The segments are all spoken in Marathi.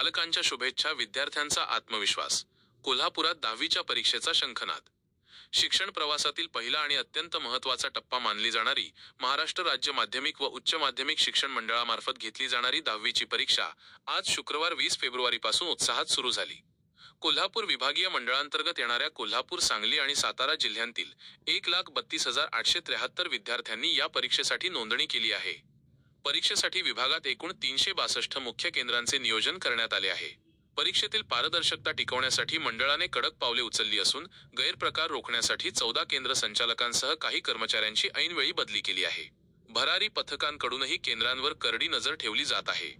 पालकांच्या शुभेच्छा विद्यार्थ्यांचा आत्मविश्वास. कोल्हापुरात दहावीच्या परीक्षेचा शंखनाद. शिक्षण प्रवासातील पहिला आणि अत्यंत महत्त्वाचा टप्पा मानली जाणारी महाराष्ट्र राज्य माध्यमिक व उच्च माध्यमिक शिक्षण मंडळामार्फत घेतली जाणारी दहावीची परीक्षा आज शुक्रवार वीस फेब्रुवारीपासून उत्साहात सुरू झाली. कोल्हापूर विभागीय मंडळांतर्गत येणाऱ्या कोल्हापूर सांगली आणि सातारा जिल्ह्यांतील एक लाख बत्तीस हजार आठशे त्र्याहत्तर विद्यार्थ्यांनी या परीक्षेसाठी नोंदणी केली आहे. परीक्षेसाठी विभागात एकूण तीनशे बासष्ट मुख्य केंद्रांचे नियोजन करण्यात आले आहे. परीक्षेतील पारदर्शकता टिकवण्यासाठी मंडळाने कडक पावले उचलली असून गैरप्रकार रोखण्यासाठी चौदा केंद्र संचालकांसह काही कर्मचाऱ्यांची ऐनवेळी बदली केली आहे. भरारी पथकांकडूनही केंद्रांवर करडी नजर ठेवली जात आहे.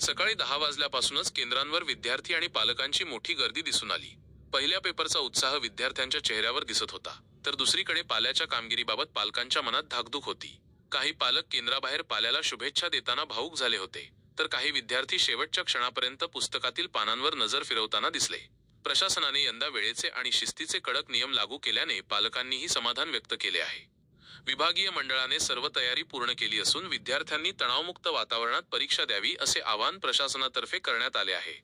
सकाळी दहा वाजल्यापासूनच केंद्रांवर विद्यार्थी आणि पालकांची मोठी गर्दी दिसून आली. पहिल्या पेपरचा उत्साह विद्यार्थ्यांच्या चेहऱ्यावर दिसत होता तर दुसरीकडे पाल्याच्या कामगिरीबाबत पालकांच्या मनात धाकधूक होती. काही पालक केंद्राबाहेर पाल्याला शुभेच्छा देताना भाऊक झाले होते. तर काही विद्यार्थी शेवटच्या क्षणापर्यंत पुस्तकातील पानांवर नजर फिरवताना दिसले. प्रशासनाने यंदा वेळेचे आणि शिस्तीचे कडक नियम लागू केल्याने पालकांनीही समाधान व्यक्त केले आहे. विभागीय मंडळाने सर्व तयारी पूर्ण केली असून विद्यार्थ्यांनी तणावमुक्त वातावरणात परीक्षा द्यावी असे आवाहन प्रशासनातर्फे करण्यात आले आहे.